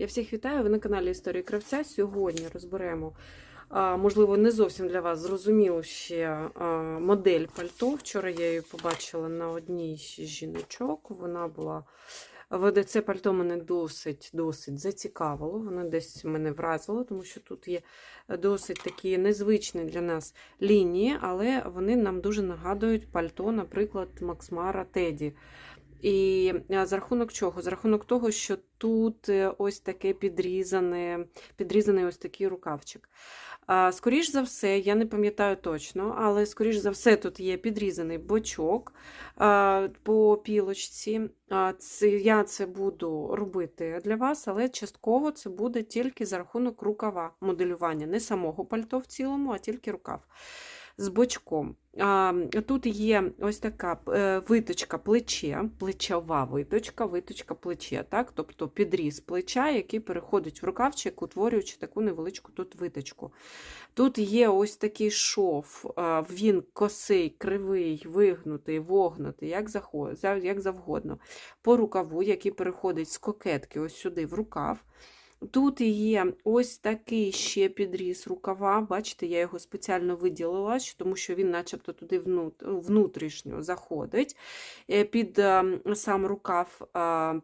Я всіх вітаю. Ви на каналі Історії Кравця. Сьогодні розберемо, можливо, не зовсім для вас зрозуміло ще модель пальто. Вчора я її побачила на одній з жіночок. Вона була. Це пальто мене досить досить зацікавило. Воно десь мене вразило, тому що тут є досить такі незвичні для нас лінії, але вони нам дуже нагадують пальто, наприклад, Максмара Теді. І за рахунок чого? За рахунок того, що тут е, ось таке підрізане, підрізаний ось такий рукавчик. А, Скоріш за все, я не пам'ятаю точно, але скоріш за все, тут є підрізаний бочок по пілочці. Я це буду робити для вас, але частково це буде тільки за рахунок рукава моделювання, не самого пальто в цілому, а тільки рукав з бочком. Тут є ось така е, виточка плече, плечова виточка, виточка плече, так? тобто підріз плеча, який переходить в рукавчик, утворюючи таку невеличку тут виточку. Тут є ось такий шов, а, він косий, кривий, вигнутий, вогнутий, як завгодно, по рукаву, який переходить з кокетки ось сюди в рукав. Тут є ось такий ще підріз рукава. Бачите, я його спеціально виділила, тому що він начебто туди внутрішньо заходить. Е, Під е, сам рукав е,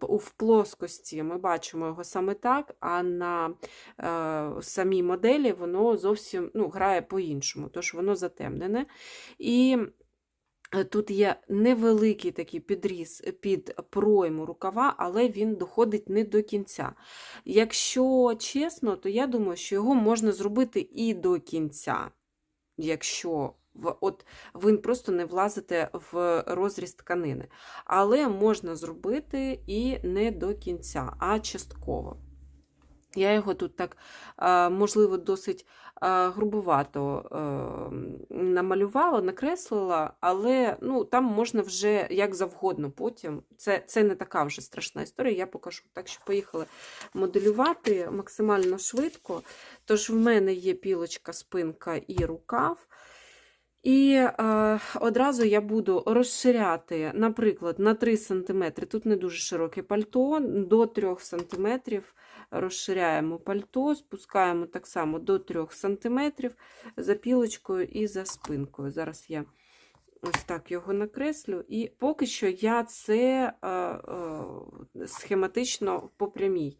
в плоскості ми бачимо його саме так, а на е, самій моделі воно зовсім ну, грає по-іншому, тож воно затемнене. І Тут є невеликий такий підріз під пройму рукава, але він доходить не до кінця. Якщо чесно, то я думаю, що його можна зробити і до кінця, якщо от, ви просто не влазите в розріз тканини. Але можна зробити і не до кінця, а частково. Я його тут так, можливо, досить грубувато е, намалювала, накреслила, але ну, там можна вже як завгодно потім. Це, це не така вже страшна історія, я покажу. Так що поїхали моделювати максимально швидко. Тож в мене є пілочка, спинка і рукав. І е, одразу я буду розширяти, наприклад, на 3 см. Тут не дуже широке пальто, до 3 см розширяємо пальто, спускаємо так само до 3 см за пілочкою і за спинкою. Зараз я ось так його накреслю. І поки що я це е, е, схематично по прямій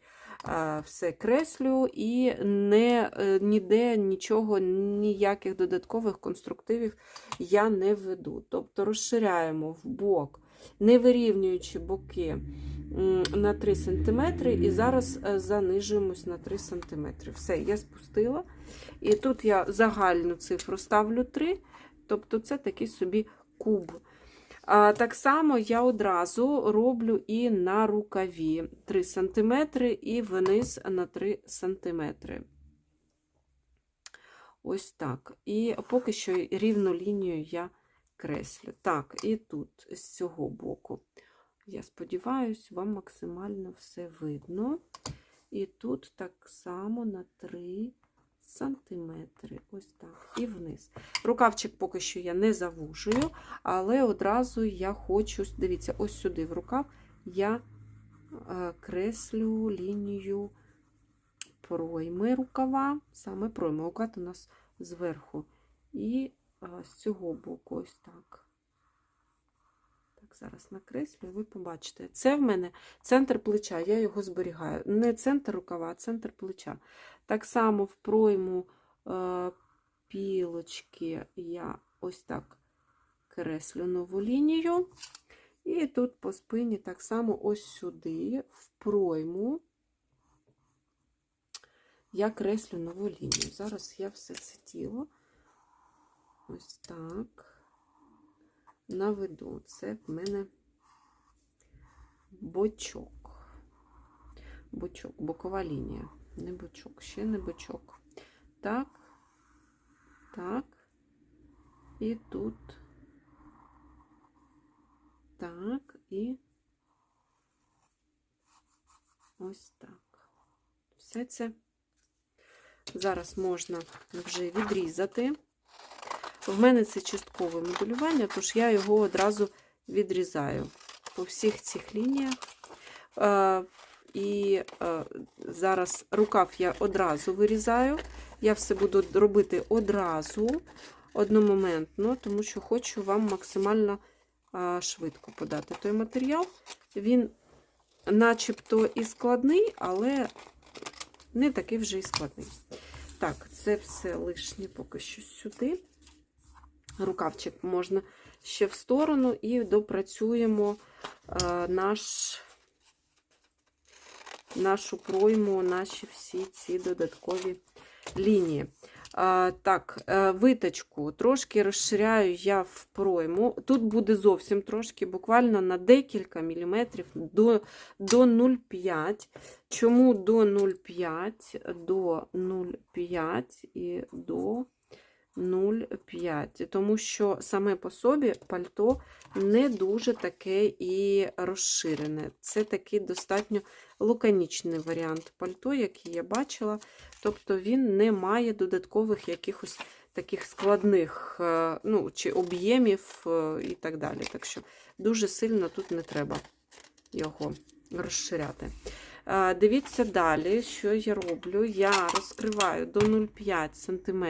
все креслю і не, е, ніде нічого, ніяких додаткових конструктивів я не веду. Тобто розширяємо в бок, не вирівнюючи боки на 3 см, і зараз е, занижуємось на 3 см. Все, я спустила. І тут я загальну цифру ставлю 3, тобто це такий собі куб. Так само я одразу роблю і на рукаві 3 см і вниз на 3 см. Ось так. І поки що рівну лінію я креслю. Так, і тут з цього боку. Я сподіваюся, вам максимально все видно. І тут так само на 3 сантиметри. Ось так. І вниз. Рукавчик поки що я не завужую, але одразу я хочу, дивіться, ось сюди в рукав я е, креслю лінію пройми рукава, саме пройми. Рукав у нас зверху. І е, з цього боку ось. Так, зараз накреслю, ви побачите. Це в мене центр плеча, я його зберігаю. Не центр рукава, а центр плеча. Так само в пройму е, пілочки я ось так креслю нову лінію. І тут по спині так само ось сюди, в пройму, я креслю нову лінію. Зараз я все це тіло ось так наведу. Це в мене бочок. Бочок, бокова лінія. Не бочок, ще не бочок. Так, так. І тут. Так, і ось так. Все це зараз можна вже відрізати. В мене це часткове моделювання, тож я його одразу відрізаю по всіх цих лініях. Е, І е, зараз рукав я одразу вирізаю. Я все буду робити одразу, одномоментно, тому що хочу вам максимально а, швидко подати той матеріал. Він начебто і складний, але не такий вже і складний. Так, це все лишнє поки що сюди. Рукавчик можна ще в сторону і допрацюємо е, наш, нашу пройму, наші всі ці додаткові лінії. Так, е, виточку трошки розширяю я в пройму. Тут буде зовсім трошки, буквально на декілька міліметрів до, до 0,5. Чому до 0,5? До 0,5 і до 0,5. Тому що саме по собі пальто не дуже таке і розширене. Це такий достатньо лаконічний варіант пальто, який я бачила. Тобто він не має додаткових якихось таких складних е, ну, чи об'ємів е, і так далі. Так що дуже сильно тут не треба його розширяти. Е, Дивіться далі, що я роблю. Я розкриваю до 0,5 см.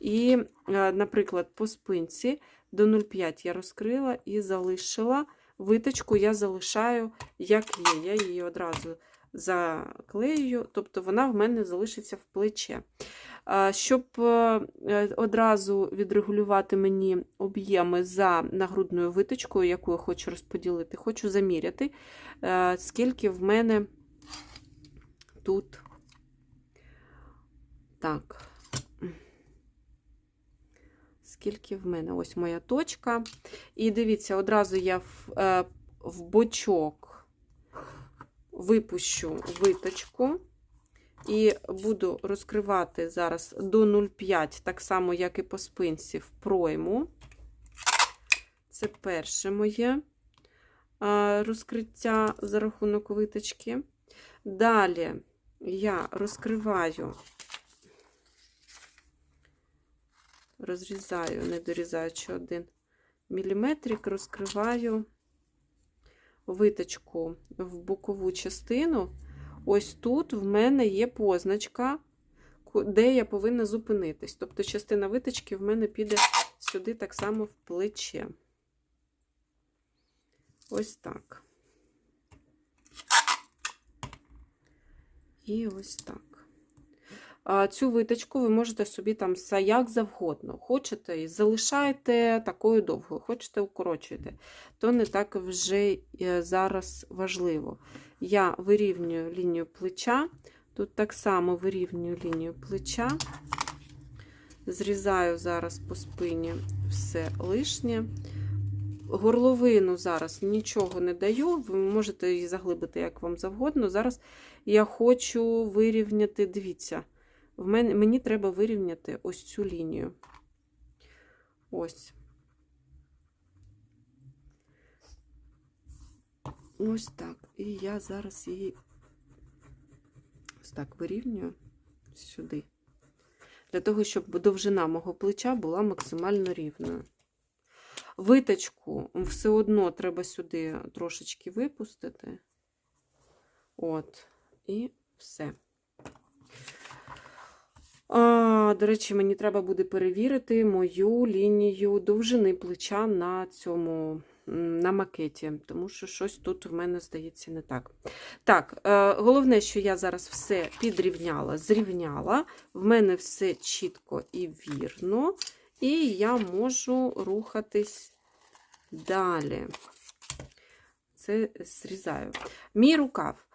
І, наприклад, по спинці до 0,5 я розкрила і залишила. Виточку я залишаю, як є. Я її одразу заклею, тобто вона в мене залишиться в плече. Щоб е, одразу відрегулювати мені об'єми за нагрудною виточкою, яку я хочу розподілити, хочу заміряти, е, скільки в мене тут. Так, скільки в мене? Ось моя точка. І дивіться, одразу я в, е, в бочок випущу виточку і буду розкривати зараз до 0,5, так само, як і по спинці, в пройму. Це перше моє розкриття за рахунок виточки. Далі я розкриваю, розрізаю, не дорізаючи один міліметрик, розкриваю виточку в бокову частину. Ось тут в мене є позначка, де я повинна зупинитись. Тобто частина виточки в мене піде сюди так само в плече. Ось так. І ось так. Цю виточку ви можете собі там як завгодно. Хочете і залишаєте такою довгою, хочете укорочуєте, то не так вже е, зараз важливо. Я вирівнюю лінію плеча, тут так само вирівнюю лінію плеча, зрізаю зараз по спині все лишнє. Горловину зараз нічого не даю, ви можете її заглибити, як вам завгодно. Зараз я хочу вирівняти, дивіться, в мене, мені треба вирівняти ось цю лінію. Ось. Ось так. І я зараз її ось так вирівнюю сюди. Для того, щоб довжина мого плеча була максимально рівною. Виточку все одно треба сюди трошечки випустити. От, і все. А, До речі, мені треба буде перевірити мою лінію довжини плеча на цьому на макеті, тому що щось тут в мене здається не так. Так, е, головне, що я зараз все підрівняла, зрівняла, в мене все чітко і вірно, і я можу рухатись далі. Це зрізаю. Мій рукав.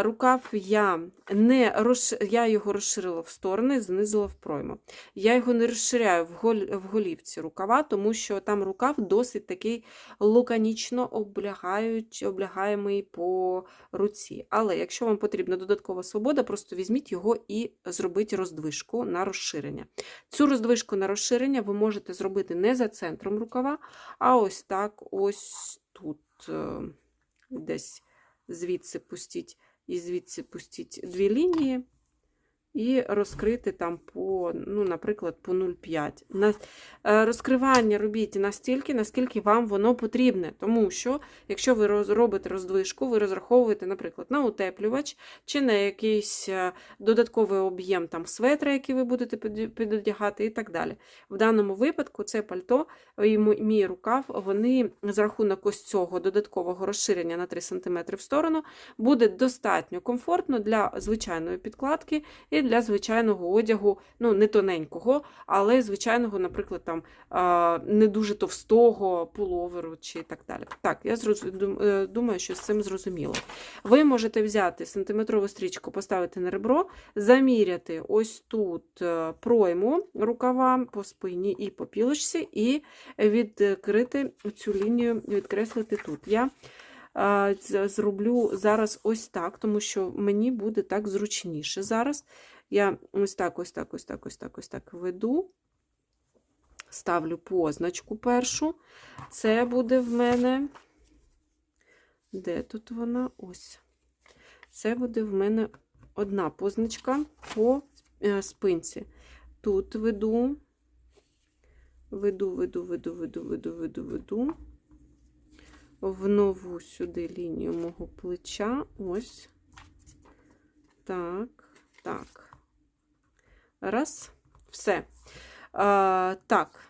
Рукав я не розш... я його розширила в сторони, знизила в пройму. Я його не розширяю в, гол... в голівці рукава, тому що там рукав досить такий лаконічно облягаємий по руці. Але якщо вам потрібна додаткова свобода, просто візьміть його і зробіть роздвижку на розширення. Цю роздвижку на розширення ви можете зробити не за центром рукава, а ось так, ось тут е, десь звідси пустіть і звідси пустіть дві лінії. І розкрити там по, ну, наприклад, по 0,5. На, е, розкривання робіть настільки, наскільки вам воно потрібне. Тому що, якщо ви робите роздвижку, ви розраховуєте, наприклад, на утеплювач чи на якийсь е, додатковий об'єм там светра, який ви будете підодягати, і так далі. В даному випадку це пальто і мій рукав, вони за рахунок ось цього додаткового розширення на 3 см в сторону буде достатньо комфортно для звичайної підкладки і для звичайного одягу, ну не тоненького, але звичайного, наприклад, там не дуже товстого пуловеру чи так далі. Так, я е, думаю, що з цим зрозуміло. Ви можете взяти сантиметрову стрічку, поставити на ребро, заміряти ось тут е, пройму рукава по спині і по пілочці, і відкрити цю лінію, відкреслити тут. Я зроблю зараз ось так, тому що мені буде так зручніше зараз. Я ось так, ось так, ось так, ось так, ось так веду. Ставлю позначку першу. Це буде в мене. Де тут вона? Ось. Це буде в мене одна позначка по е, спинці. Тут веду, веду, веду, веду, веду, веду, веду, веду. В нову сюди лінію мого плеча. Ось. Так, так. Раз. Все. А, так.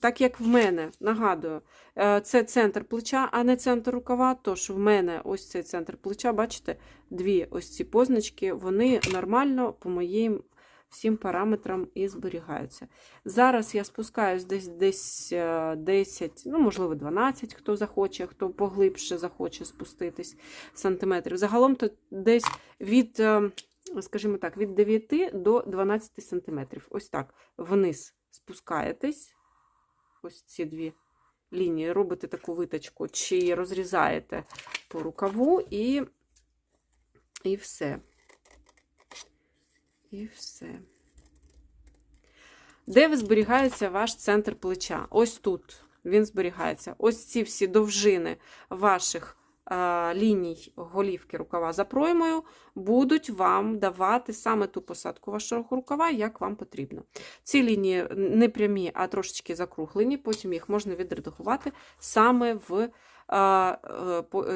Так як в мене, нагадую, е, це центр плеча, а не центр рукава. Тож в мене ось цей центр плеча, бачите, дві ось ці позначки, вони нормально по моїм всім параметрам і зберігаються. Зараз я спускаюсь десь десь е, 10, ну, можливо, 12, хто захоче, хто поглибше захоче спуститись сантиметрів. Загалом то десь від, е, скажімо так, від 9 до 12 сантиметрів. Ось так вниз спускаєтесь. Ось ці дві лінії, робите таку виточку, чи розрізаєте по рукаву і, і все. І все. Де зберігається ваш центр плеча? Ось тут він зберігається. Ось ці всі довжини ваших ліній голівки рукава за проймою будуть вам давати саме ту посадку вашого рукава, як вам потрібно. Ці лінії не прямі, а трошечки закруглені, потім їх можна відредагувати саме в. е,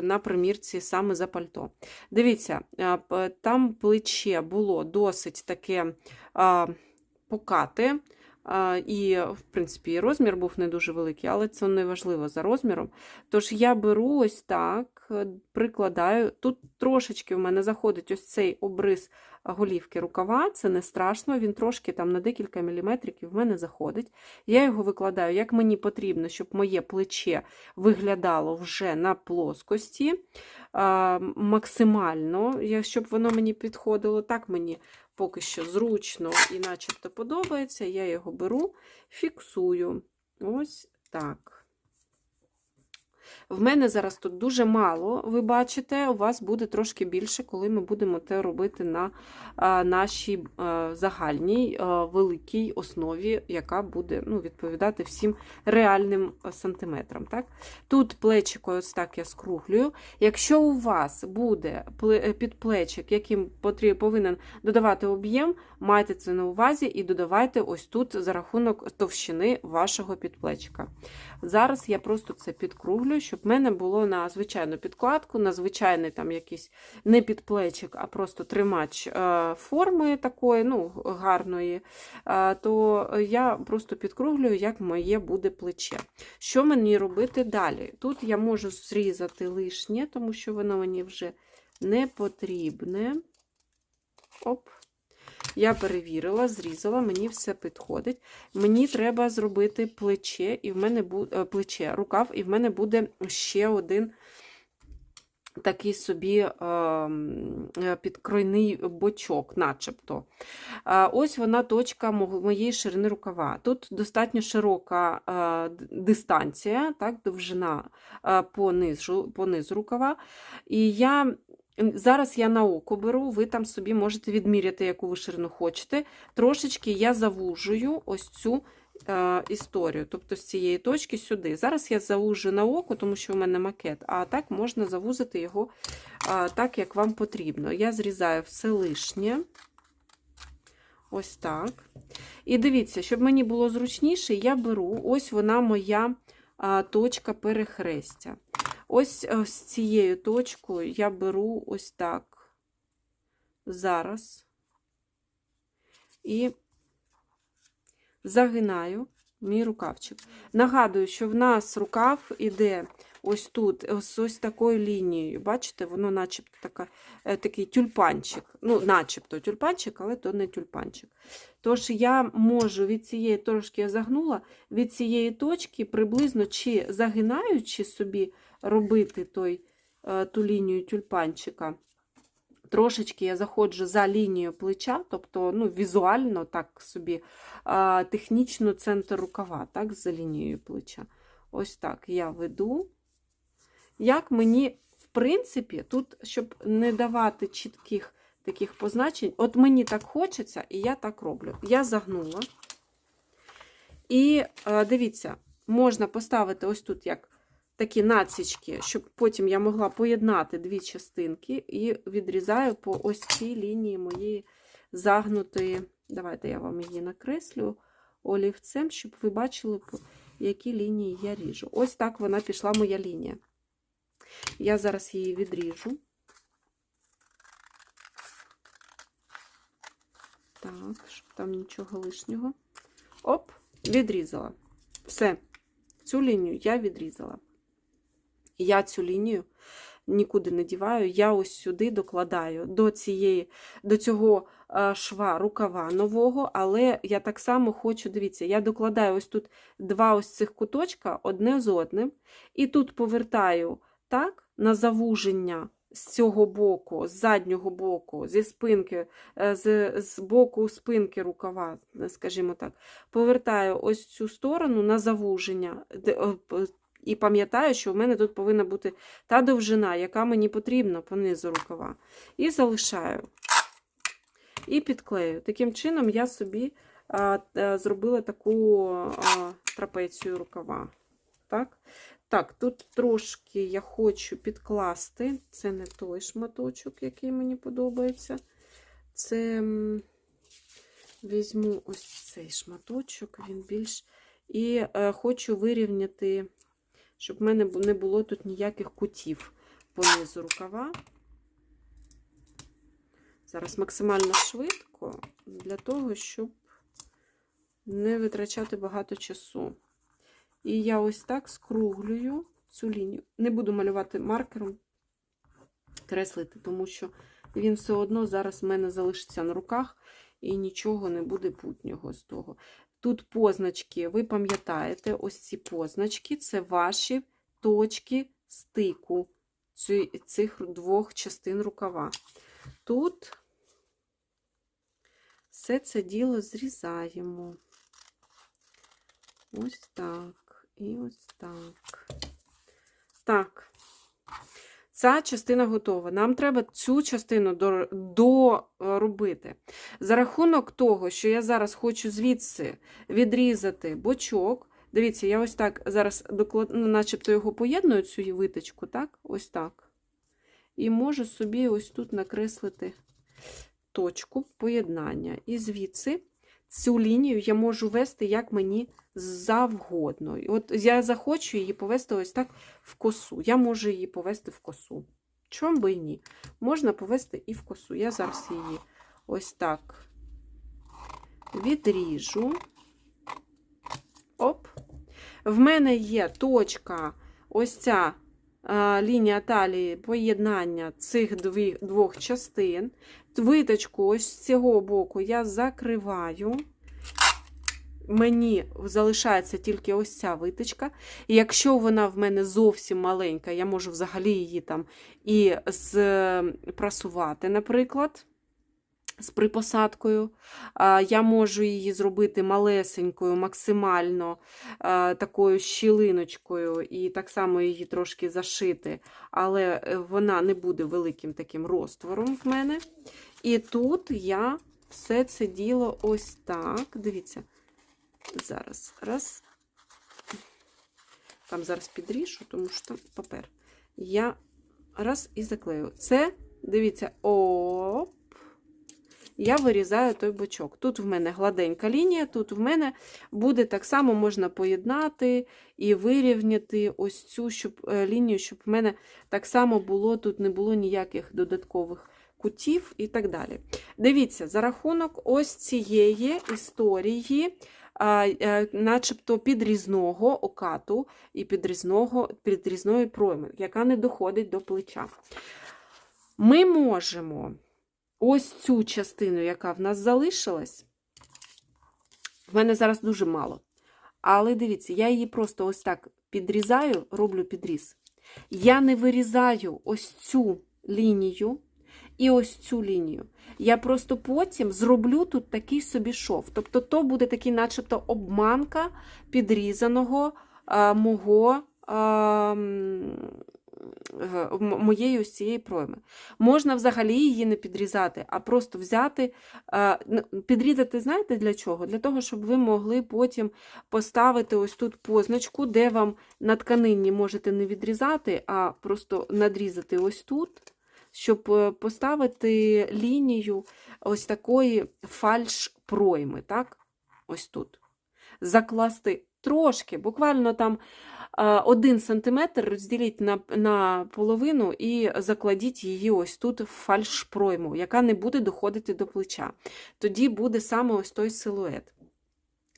На примірці саме за пальто. Дивіться, там плече було досить таке покате, і, в принципі, розмір був не дуже великий, але це не важливо за розміром. Тож я беру ось так, е, прикладаю. Тут трошечки в мене заходить ось цей обрис голівки рукава, це не страшно, він трошки там на декілька міліметриків в мене заходить. Я його викладаю, як мені потрібно, щоб моє плече виглядало вже на плоскості максимально, щоб воно мені підходило. Так мені поки що зручно і начебто подобається. Я його беру, фіксую. Ось так. В мене зараз тут дуже мало, ви бачите, у вас буде трошки більше, коли ми будемо те робити на а, нашій а, загальній а, великій основі, яка буде ну, відповідати всім реальним сантиметрам. Так? Тут плечико ось так я скруглюю. Якщо у вас буде пле- підплечик, яким повинен додавати об'єм, майте це на увазі і додавайте ось тут за рахунок товщини вашого підплечика. Зараз я просто це підкруглюю, щоб в мене було на звичайну підкладку, на звичайний там якийсь не підплечик, а просто тримач е, форми такої, ну, гарної, е, то я просто підкруглюю, як моє буде плече. Що мені робити далі? Тут я можу зрізати лишнє, тому що воно мені вже не потрібне. Оп. Я перевірила, зрізала, мені все підходить. Мені треба зробити плече, і в мене буде плече, рукав, і в мене буде ще один такий собі е, е, підкройний бочок, начебто. Е, Ось вона точка моєї ширини рукава. Тут достатньо широка е, дистанція, так, довжина по низу, по низу рукава. І я Зараз я на око беру, ви там собі можете відміряти, яку ви ширину хочете. Трошечки я завужую ось цю е, історію, тобто з цієї точки сюди. Зараз я завужу на око, тому що в мене макет, а так можна завузити його е, так, як вам потрібно. Я зрізаю все лишнє. Ось так. І дивіться, щоб мені було зручніше, я беру ось вона моя точка перехрестя. Ось е, з цією точкою я беру ось так. Зараз. І загинаю мій рукавчик. Нагадую, що в нас рукав іде ось тут, ось, ось такою лінією. Бачите, воно начебто така, е, такий тюльпанчик. Ну, начебто тюльпанчик, але то не тюльпанчик. Тож я можу від цієї, трошки я загнула, від цієї точки приблизно чи загинаючи собі робити той, е, ту лінію тюльпанчика. Трошечки я заходжу за лінію плеча, тобто ну, візуально так собі технічно центр рукава, так, за лінією плеча. Ось так я веду. Як мені, в принципі, тут, щоб не давати чітких таких позначень, от мені так хочеться, і я так роблю. Я загнула. І дивіться, можна поставити ось тут як такі націчки, щоб потім я могла поєднати дві частинки і відрізаю по ось цій лінії моєї загнутої. Давайте я вам її накреслю олівцем, щоб ви бачили, які лінії я ріжу. Ось так вона пішла моя лінія. Я зараз її відріжу. Так, щоб там нічого лишнього. Оп, відрізала. Все, цю лінію я відрізала. Я цю лінію нікуди не діваю, я ось сюди докладаю до цієї, до цього шва рукава нового, але я так само хочу, дивіться, я докладаю ось тут два ось цих куточка одне з одним, і тут повертаю так, на завуження з цього боку, з заднього боку, зі спинки, е, з, з боку спинки рукава, скажімо так, повертаю ось цю сторону на завуження. І пам'ятаю, що в мене тут повинна бути та довжина, яка мені потрібна по низу рукава. І залишаю. І підклею. Таким чином, я собі а, а, зробила таку а, трапецію рукава. Так? так, тут трошки я хочу підкласти. Це не той шматочок, який мені подобається. Це візьму ось цей шматочок, він більш. І е, хочу вирівняти щоб в мене не було тут ніяких кутів по низу рукава. Зараз максимально швидко, для того, щоб не витрачати багато часу. І я ось так скруглюю цю лінію. Не буду малювати маркером, креслити, тому що він все одно зараз в мене залишиться на руках, і нічого не буде путнього з того. Тут позначки, ви пам'ятаєте, ось ці позначки це ваші точки стику цих двох частин рукава. Тут все це діло зрізаємо. Ось так. І ось так. Так. Ця частина готова. Нам треба цю частину доробити. За рахунок того, що я зараз хочу звідси відрізати бочок. Дивіться, я ось так зараз доклад... ну, начебто його поєдную, цю виточку, так? Ось так. І можу собі ось тут накреслити точку поєднання. І звідси цю лінію я можу вести, як мені завгодно. От я захочу її повести ось так в косу. Я можу її повести в косу. Чом би і ні? Можна повести і в косу. Я зараз її ось так відріжу. Оп. В мене є точка, ось ця а, лінія талії поєднання цих двох частин. Виточку ось з цього боку я закриваю мені залишається тільки ось ця виточка. І якщо вона в мене зовсім маленька, я можу взагалі її там і спрасувати, наприклад. З припосадкою. Я можу її зробити малесенькою, максимально такою щілиночкою, і так само її трошки зашити, але е, вона не буде великим таким розтвором в мене. І тут я все це діло ось так. Дивіться, Зараз раз. Там зараз підрішу, тому що там папер. Я раз і заклею. Це, дивіться, оп. Я вирізаю той бочок. Тут в мене гладенька лінія, тут в мене буде так само можна поєднати і вирівняти ось цю щоб, е, лінію, щоб в мене так само було, тут не було ніяких додаткових кутів і так далі. Дивіться, за рахунок ось цієї історії, е, начебто підрізного окату і підрізного, підрізної пройми, яка не доходить до плеча. Ми можемо ось цю частину, яка в нас залишилась, в мене зараз дуже мало. Але дивіться, я її просто ось так підрізаю, роблю підріз. Я не вирізаю ось цю лінію і ось цю лінію. Я просто потім зроблю тут такий собі шов. Тобто, то буде такий, начебто, обманка підрізаного а, мого. А, м, е, м- моєї ось цієї пройми. Можна взагалі її не підрізати, а просто взяти, е, підрізати, знаєте для чого? Для того, щоб ви могли потім поставити ось тут позначку, де вам на тканині можете не відрізати, а просто надрізати ось тут, щоб е, поставити лінію ось такої фальш-пройми, так? Ось тут. Закласти трошки, буквально там е, один сантиметр розділіть на, на половину і закладіть її ось тут в фальш-пройму, яка не буде доходити до плеча. Тоді буде саме ось той силует.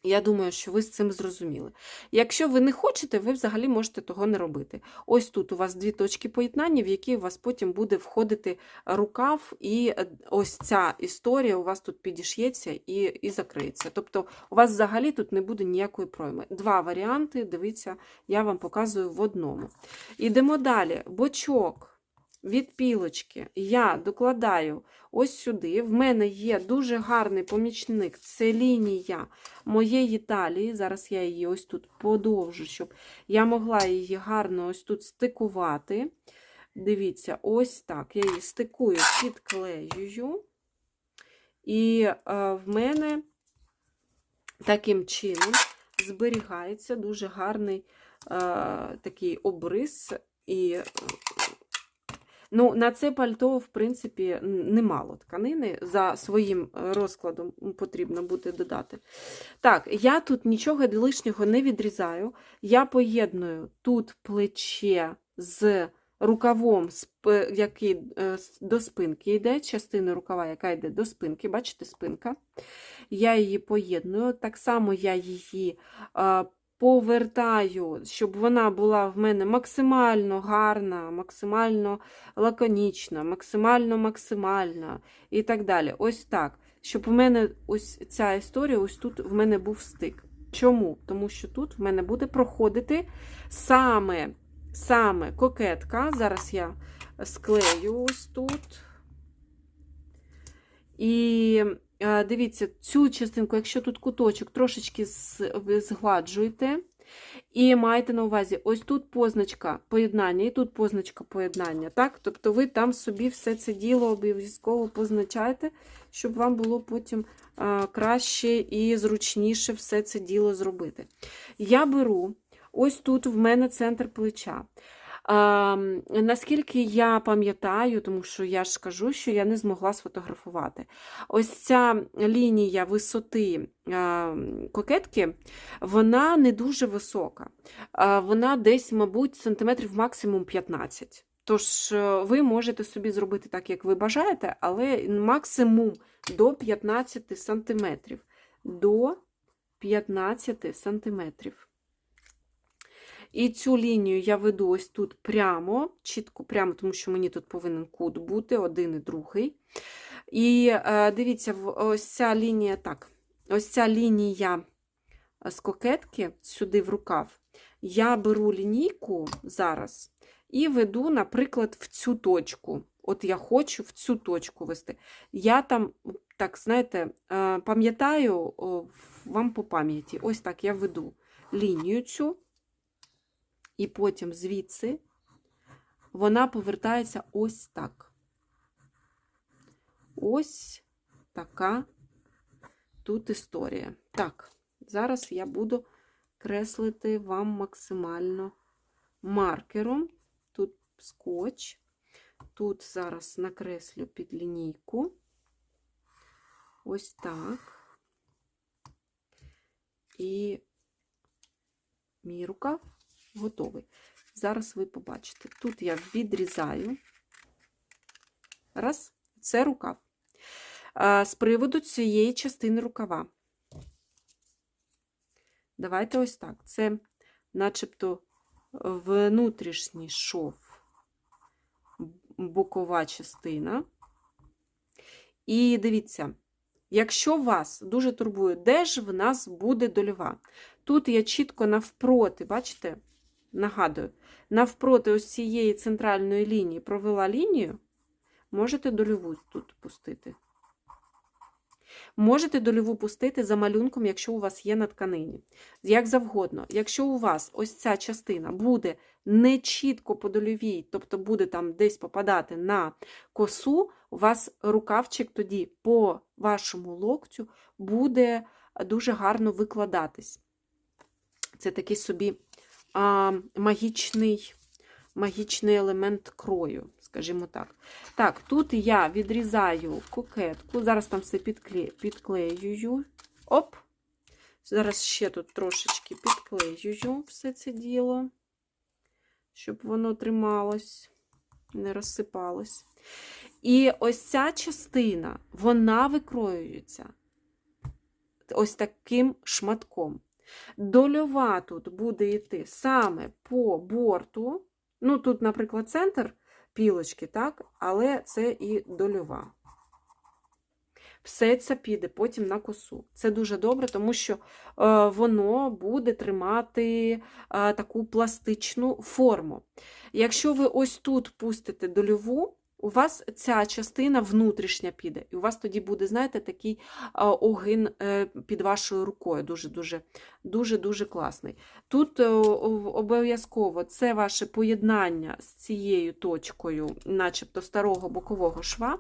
Я думаю, що ви з цим зрозуміли. Якщо ви не хочете, ви взагалі можете того не робити. Ось тут у вас дві точки поєднання, в які у вас потім буде входити рукав, і е, ось ця історія у вас тут підіш'ється і, і закриється. Тобто у вас взагалі тут не буде ніякої пройми. Два варіанти, дивіться, я вам показую в одному. Ідемо далі. Бочок від пілочки я докладаю ось сюди. В мене є дуже гарний помічник. Це лінія моєї талії. Зараз я її ось тут подовжу, щоб я могла її гарно ось тут стикувати. Дивіться, ось так. Я її стикую, підклеюю. І е, в мене таким чином зберігається дуже гарний е, такий обрис. І Ну, на це пальто, в принципі, немало тканини. За своїм е, розкладом потрібно буде додати. Так, я тут нічого лишнього не відрізаю. Я поєдную тут плече з рукавом, який е, до спинки йде, частина рукава, яка йде до спинки. Бачите, спинка. Я її поєдную. Так само я її е, повертаю, щоб вона була в мене максимально гарна, максимально лаконічна, максимально максимальна і так далі. Ось так. Щоб в мене ось ця історія, ось тут в мене був стик. Чому? Тому що тут в мене буде проходити саме, саме кокетка. Зараз я склею ось тут. І дивіться, цю частинку, якщо тут куточок, трошечки з- ви згладжуєте. І маєте на увазі, ось тут позначка поєднання, і тут позначка поєднання. Так? Тобто ви там собі все це діло обов'язково позначаєте, щоб вам було потім а, краще і зручніше все це діло зробити. Я беру, ось тут в мене центр плеча. А, наскільки я пам'ятаю, тому що я ж кажу, що я не змогла сфотографувати. Ось ця лінія висоти а, кокетки, вона не дуже висока. А, Вона десь, мабуть, сантиметрів максимум 15. Тож е, ви можете собі зробити так, як ви бажаєте, але максимум до 15 сантиметрів. До 15 сантиметрів. І цю лінію я веду ось тут прямо, чітко прямо, тому що мені тут повинен кут бути, один і другий. І е, дивіться, ось ця лінія, так, ось ця лінія з кокетки сюди в рукав. Я беру лінійку зараз і веду, наприклад, в цю точку. От я хочу в цю точку вести. Я там, так, знаєте, е, пам'ятаю вам по пам'яті. Ось так я веду лінію цю. І потім звідси вона повертається ось так. Ось така тут історія. Так, зараз я буду креслити вам максимально маркером. Тут скотч. Тут зараз накреслю під лінійку. Ось так. І мій рукав готовий. Зараз ви побачите. Тут я відрізаю. Раз, це рукав. З приводу цієї частини рукава. Давайте ось так. Це начебто внутрішній шов, бокова частина. І дивіться, якщо вас дуже турбує, де ж в нас буде дольова? Тут я чітко навпроти, бачите? Нагадую, навпроти ось цієї центральної лінії провела лінію, можете дольову тут пустити. Можете дольову пустити за малюнком, якщо у вас є на тканині. Як завгодно. Якщо у вас ось ця частина буде не чітко по дольовій, тобто буде там десь попадати на косу, у вас рукавчик тоді по вашому локтю буде дуже гарно викладатись. Це такий собі а, магічний, магічний елемент крою, скажімо так. Так, тут я відрізаю кокетку, зараз там все підкле... підклеюю. Оп! Зараз ще тут трошечки підклеюю все це діло, щоб воно трималось, не розсипалось. І ось ця частина, вона викроюється ось таким шматком. Дольова тут буде йти саме по борту. Ну, тут, наприклад, центр пілочки, так? але це і дольова. Все це піде потім на косу. Це дуже добре, тому що е, воно буде тримати е, таку пластичну форму. Якщо ви ось тут пустите дольову, у вас ця частина внутрішня піде, і у вас тоді буде, знаєте, такий огин е, під вашою рукою. Дуже-дуже дуже дуже класний. Тут е, обов'язково це ваше поєднання з цією точкою, начебто старого бокового шва.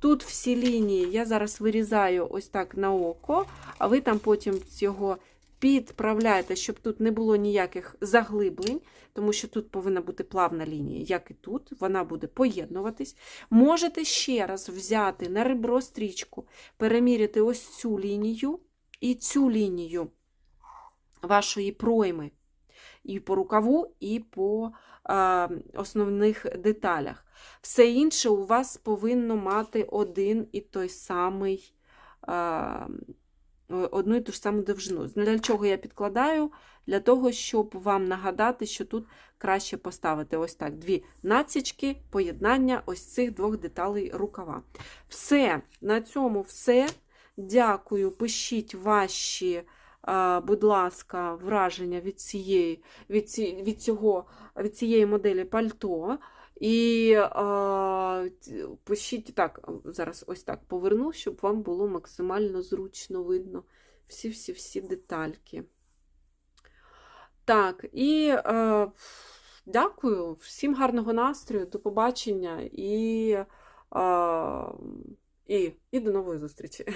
Тут всі лінії я зараз вирізаю ось так на око, а ви там потім цього підправляєте, щоб тут не було ніяких заглиблень, тому що тут повинна бути плавна лінія, як і тут, вона буде поєднуватись. Можете ще раз взяти на ребро стрічку, переміряти ось цю лінію і цю лінію вашої пройми. І по рукаву, і по е, основних деталях. Все інше у вас повинно мати один і той самий. Одну і ту ж саму довжину. Для чого я підкладаю? Для того, щоб вам нагадати, що тут краще поставити ось так: дві націчки, поєднання ось цих двох деталей рукава. Все, на цьому все. Дякую. Пишіть ваші, будь ласка, враження від цієї, від, ці, від, цього, від цієї моделі пальто. І а, пишіть так, зараз ось так поверну, щоб вам було максимально зручно видно всі-всі-всі детальки. Так, і а, дякую, всім гарного настрою, до побачення і, а, і, і до нової зустрічі.